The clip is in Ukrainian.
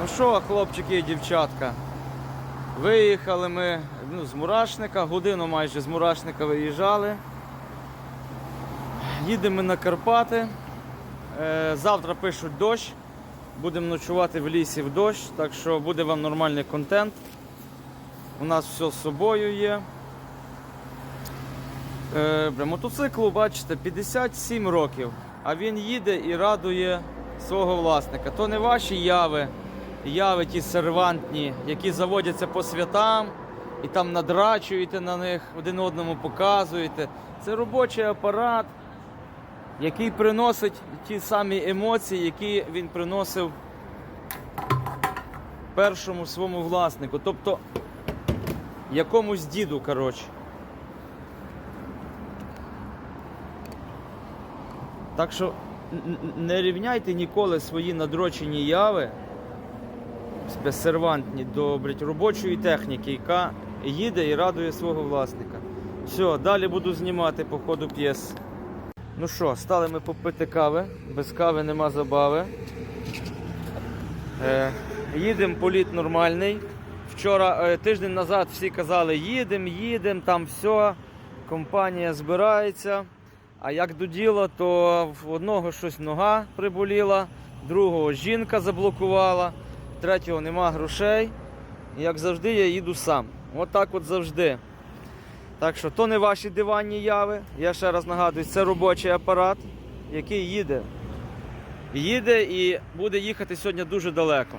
Ну що, хлопчики і дівчатка, виїхали ми ну, з Мурашника, годину майже з Мурашника виїжджали. Їдемо на Карпати. Е, завтра пишуть дощ. Будемо ночувати в лісі в дощ, так що буде вам нормальний контент. У нас все з собою є. Е, мотоциклу, бачите, 57 років, а він їде і радує свого власника. То не ваші яви, яви ті сервантні, які заводяться по святам і там надрачуєте на них, один одному показуєте. Це робочий апарат, який приносить ті самі емоції, які він приносив першому своєму власнику, тобто якомусь діду, коротше. Так що не рівняйте ніколи свої надрочені яви безсервантні до робочої техніки, яка їде і радує свого власника. Все, далі буду знімати по ходу п'єс. Ну що, стали ми попити кави. Без кави нема забави. Е, їдемо, політ нормальний. Вчора, е, тиждень назад всі казали, їдемо, їдемо, там все, компанія збирається. А як до діла, то в одного щось нога приболіла, другого жінка заблокувала, третього нема грошей. Як завжди, я їду сам. От от завжди. Так що то не ваші диванні яви. Я ще раз нагадую, це робочий апарат, який їде. Їде і буде їхати сьогодні дуже далеко.